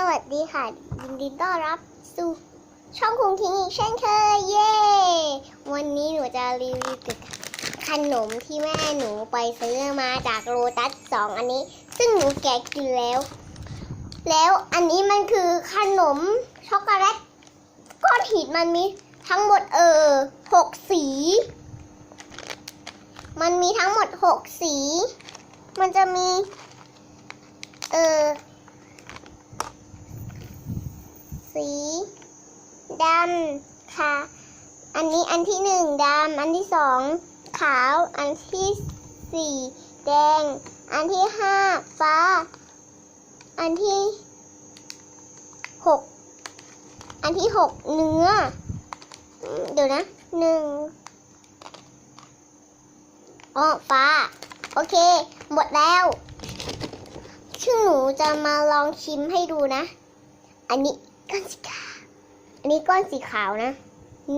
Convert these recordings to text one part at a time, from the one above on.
สวัสดีค่ะ ยินดีต้อนรับสู่ช่องคุงคิงอีกเช่นเคยเย้ วันนี้หนูจะรีวิวขนมที่แม่หนูไปซื้อมาจากโลตัสสองอันนี้ ซึ่งหนูแกะกินแล้ว แล้วอันนี้มันคือขนมช็อกโกแลตก้อนหินมันมีทั้งหมดเออหกสี มันมีทั้งหมดหกสี มันจะมี เออ สีดำค่ะ อันนี้อันที่หนึ่งดำ อันที่สองขาว อันที่สี่แดง อันที่ห้าฟ้า อันที่หกอันที่หกเนื้อ เดี๋ยวนะหนึ่งอ๋อฟ้า โอเค หมดแล้วซึ่งหนูจะมาลองชิมให้ดูนะ อันนี้ ก้อนสีขาวอันนี้ก้อนสีขาวนะ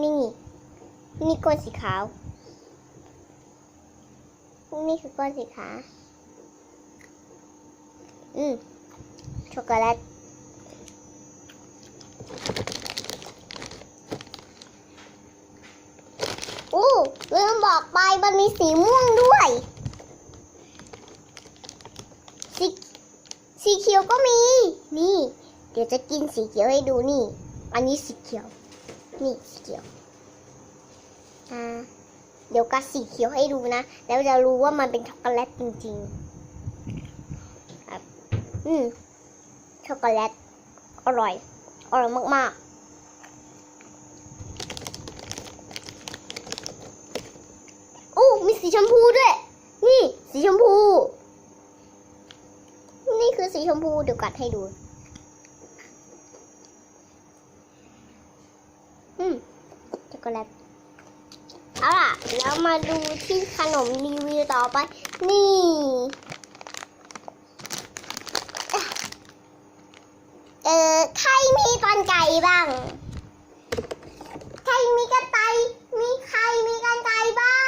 นี่ นี่ก้อนสีขาว นี่คือก้อนสีขาว อืม ช็อกโกแลตอู้ลืมบอกไปมันมีสีม่วงด้วย สีสีเขียวก็มี นี่ เดี๋ยวจะกินสีเขียวให้ดูนี่ อันนี้สีเขียว นี่สีเขียว อ่า เดี๋ยวกัดสีเขียวให้ดูนะ แล้วจะรู้ว่ามันเป็นช็อกโกแลตจริงๆครับอืม ช็อกโกแลต อร่อย อร่อยมากๆอู้มีสีชมพูด้วย นี่ สีชมพู นี่คือสีชมพู เดี๋ยวกัดให้ดู อืม ช็อกโกแลตเอาล่ะ แล้วมาดูที่ขนมรีวิวต่อไป นี่อะเออใครมีตอนไก่บ้าง ใครมีกันไกรมีใครมีกันไก่บ้า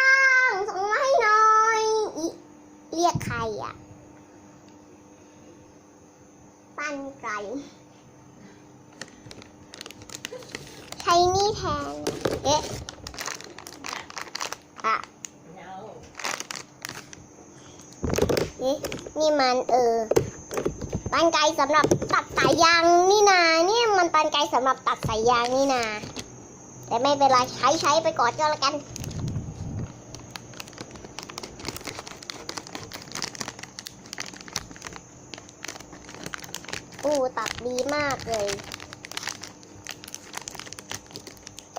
ง ส่งมาให้หน่อย เรียกใครอะ ปั้นไก่ใช้นี่แทน เอ๊ะอะ No. นี่นี่มันเออปันไกรสำหรับตัดสายยางนี่นาเนี่ยมันปันไกรสำหรับตัดสายยางนี่นา แต่ไม่เป็นไรใช้ใช้ไปก่อนก็แล้วกันอู้ตัดดีมากเลย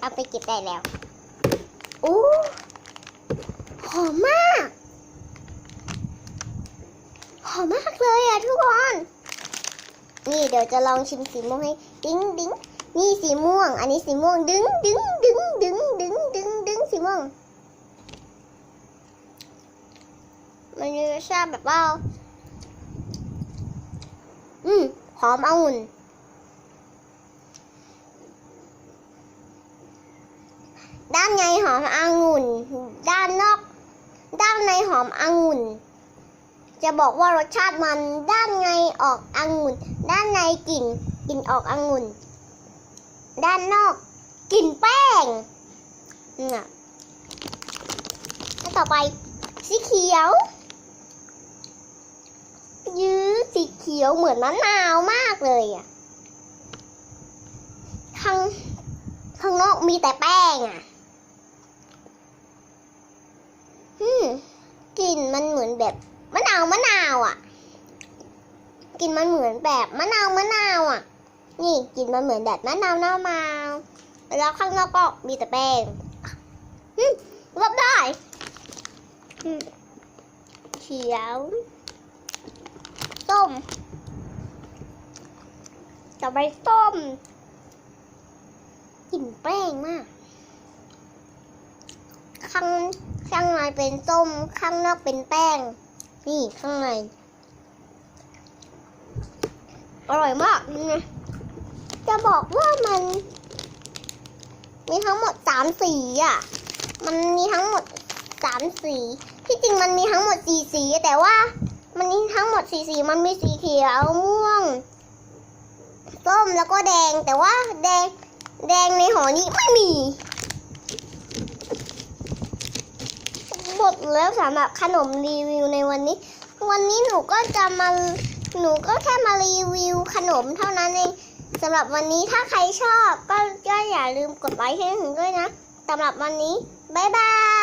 เอาไปเก็บได้แล้วอู้หอมมาก หอมมากเลยอะทุกคน นี่เดี๋ยวจะลองชิมสีม่วงให้ดิ้งดิ้งนี่สีม่วง อันนี้สีม่วงดึงดึงดึงดึงดึงดึงดึงสีม่วง มันมีรสชาติแบบว่า อืมหอมองุ่น ด้านในหอมองุ่น ด้านนอก ด้านในหอมองุ่น จะบอกว่ารสชาติมันด้านในออกองุ่น ด้านในกลิ่นกลิ่นออกองุ่น ด้านนอกกลิ่นแป้งน่ะแล้วต่อไปสีเขียวยื้อสีเขียวเหมือนมะนาวมากเลยอะข้างข้างนอกมีแต่แป้งอะ อืมก ลิ่นมันเหมือนแบบมะนาวมะนาวอะกลิ่นมันเหมือนแบบมะนาวมะนาวอะ นี่กลิ่นมันเหมือนแบบมะนาวมะนาวแล้วข้างนอกก็มีแต่แป้งอืมรับได้เขียวส้มต่อไปส้มกลิ่นแป้งมากข้าง ข้างในเป็นส้ม ข้างนอกเป็นแป้ง นี่ข้างใน อร่อยมากนี่ไงจะบอกว่ามัน มีทั้งหมดสามสีอะ มันมีทั้งหมดสามสี ที่จริงมันมีทั้งหมดสี่สี แต่ว่า มันมีทั้งหมดสี่สี มันมีสีเขียวม่วงส้มแล้วก็แดง แต่ว่าแดง แดงในห่อนี้ไม่มี หมดแล้วสำหรับขนมรีวิวในวันนี้ วันนี้หนูก็จะมาหนูก็แค่มารีวิวขนมเท่านั้นเองสำหรับวันนี้ถ้าใครชอบก็อย่าลืมกดไลค์ให้หนูด้วยนะสำหรับวันนี้ บ๊ายบาย